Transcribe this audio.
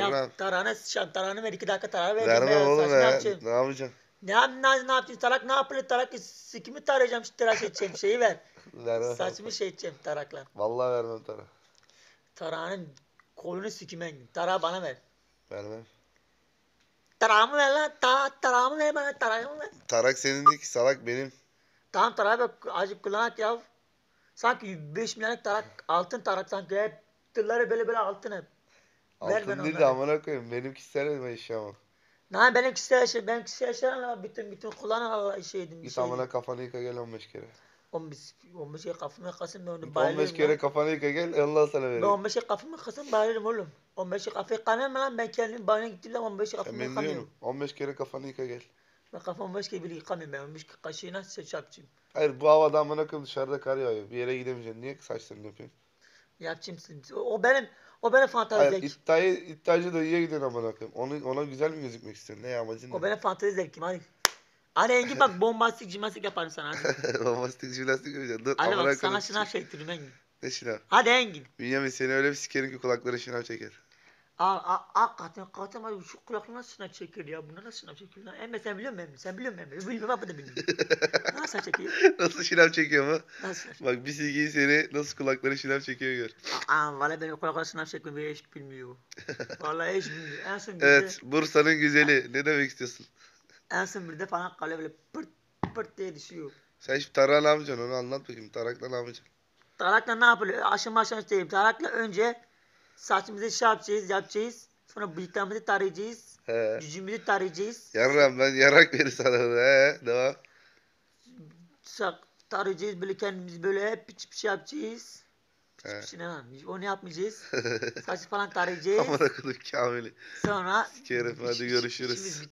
Ya Vermem. tarağını sıçan tarağını ver iki dakika tarağı ver. Vermem oğlum ya. Ne yapacaksın? Ne yap ne, ne yapacaksın? Tarak ne yapılır? Tarak sikimi tarayacağım işte tıraş edeceğim şeyi ver. Vermem. Saçımı şey edeceğim tarakla. Vallahi vermem Tara. Tarağının kolunu sikime engin. Tarağı bana ver. Vermem. Tarağımı ver lan. Ta, tarağımı ver bana. Tarağımı ver. Tarak senin değil ki salak benim. Tamam tarağı ver. Azıcık kullanak ya. Sanki 5 milyarlık tarak. Altın tarak sanki hep. Tılları böyle böyle altın hep. Ver Altın değil de onları. amına koyayım. Benim kişisel elime işi ama. Lan benim kişisel şey, benim kişisel şeyler bütün bütün kullanan Allah şeydim. Git şey. amına kafanı yıka gel 15 kere. 15 15 şey kafamı kasım ben onu 15 bayılırım. kere lan. kafanı yıka gel Allah sana Ben verir. 15 şey kafamı kasım bayılırım oğlum. 15 şey kafayı kanır mı lan ben kendim banyoya gittiğim zaman 15 şey Sen kafamı yıkamıyorum. diyorsun. 15 kere kafanı yıka gel. Ben kafamı 15 kere bile yıkamıyorum ben 15 kaşığı nasıl çarpacağım. Hayır bu havada amına koyayım dışarıda kar yağıyor. Bir yere gidemeyeceksin. Niye saçlarını yapıyorsun? Yapacağım sizi. O, benim o benim Hayır fantezi zevkim. iddiayı, iddiacı da iyiye gidiyorsun amına koyayım. Onu, ona güzel mi gözükmek istiyorsun? Ne amacın O ne? benim fantezi zevkim hadi. Hadi Engin bak bombastik jimnastik yaparım sana hadi. Bombastik jimnastik yapacaksın. Dur Hadi amına bak sana koyayım. şınav çektiririm Engin. Ne şınav? Hadi Engin. Bünyamin seni öyle bir sikerim ki kulakları şınav çeker. Aa, aa, hakikaten hakikaten var. şu kulaklığı nasıl sınav çekiyor ya? Buna nasıl sınav çekiyor lan? Emre sen biliyor musun Emre? Sen biliyor musun Emre? Bilmiyorum ama da bilmiyorum. nasıl çekiyor? nasıl şınav çekiyor mu? Nasıl? Bak bir silgiyi seni nasıl kulakları şınav çekiyor gör. Aa, valla benim kulaklığı sınav çekmeyi hiç bilmiyor. Vallahi hiç bilmiyor. En son bir de, Evet Bursa'nın güzeli. Ne demek istiyorsun? en son bir de falan kalıyor böyle pırt pırt diye düşüyor. Sen şimdi Tarak'a ne yapacaksın onu anlat bakayım. Tarak'la ne yapacaksın? Tarakla ne yapılıyor? Aşama aşama değil. Tarakla önce saçımızı şey yapacağız, yapacağız. Sonra bıyıklarımızı tarayacağız. He. Cücüğümüzü tarayacağız. Yarram ben yarak verir sana. He. Devam. Tarayacağız böyle kendimizi böyle piç piç yapacağız. Piç He. piç ne lan? Onu yapmayacağız. Saçı falan tarayacağız. Amına koydum Kamil'i. Sonra Sikerim hadi görüşürüz.